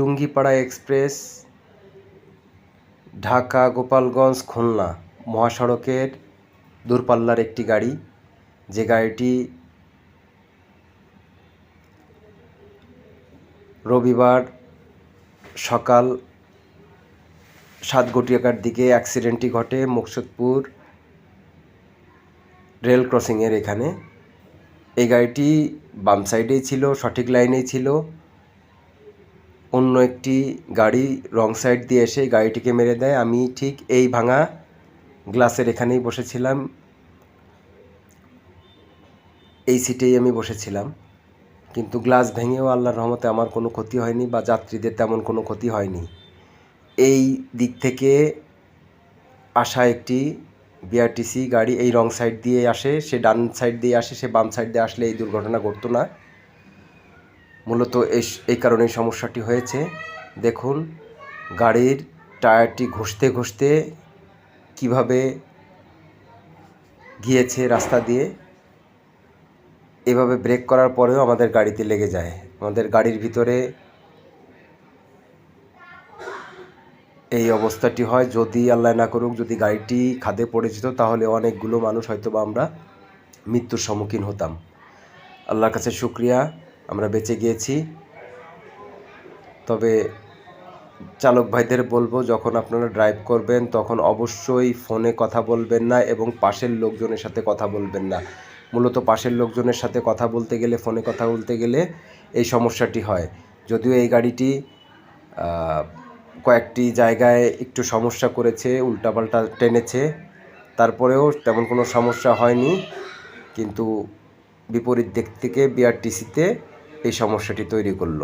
Tungipara express, Dhaka Gopalganj Khulna মহাসড়কের দূরপাল্লার একটি গাড়ি। যে গাড়িটি রবিবার সকাল সাত ঘটিয়াকার দিকে অ্যাক্সিডেন্টটি ঘটে মুকসুদপুর রেল ক্রসিংয়ের এখানে। এই গাড়িটি বাম সাইডেই ছিল, সঠিক লাইনেই ছিল। অন্য একটি গাড়ি রং সাইড দিয়ে এসে গাড়িটিকে মেরে দেয়। আমি ঠিক এই ভাঙা গ্লাসের এখানেই বসেছিলাম। এই সিটেই আমি বসেছিলাম। কিন্তু গ্লাস ভেঙেও আল্লাহর রহমতে আমার কোনো ক্ষতি হয়নি বা যাত্রীদের তেমন কোনো ক্ষতি হয়নি। এই দিক থেকে আসা একটি বিআরটিসি গাড়ি এই রং সাইড দিয়ে আসে, সে ডান সাইড দিয়ে আসে, সে বাম সাইড দিয়ে আসলে এই দুর্ঘটনা ঘটতো না। মূলত এই কারণে সমস্যাটি হয়েছে। দেখুন, গাড়ির টায়ারটি ঘষতে ঘষতে কীভাবে গিয়েছে রাস্তা দিয়ে, এভাবে ব্রেক করার পরেও আমাদের গাড়িতে লেগে যায়। আমাদের গাড়ির ভিতরে এই অবস্থাটি হয়, যদি আল্লাহ না করুক, যদি গাড়িটি খাদে পড়ে যেত, তাহলে অনেকগুলো মানুষ হয়তো বা আমরা মৃত্যুর সম্মুখীন হতাম। আল্লাহর কাছে শুক্রিয়া। আমরা বেঁচে গিয়েছি। তবে চালক ভাইদের বলব, যখন আপনারা ড্রাইভ করবেন, তখন অবশ্যই ফোনে কথা বলবেন না এবং পাশের লোকজনের সাথে কথা বলবেন না। মূলত পাশের লোকজনের সাথে কথা বলতে গেলে ফোনে কথা বলতে গেলে এই সমস্যাটি হয়। যদিও এই গাড়িটি কয়েকটি জায়গায় একটু সমস্যা করেছে, উল্টাপাল্টা টেনেছে। তারপরেও তেমন কোনো সমস্যা হয়নি। কিন্তু বিপরীত দিক থেকে বিআরটিসিতে এই সমস্যাটি তৈরি করল।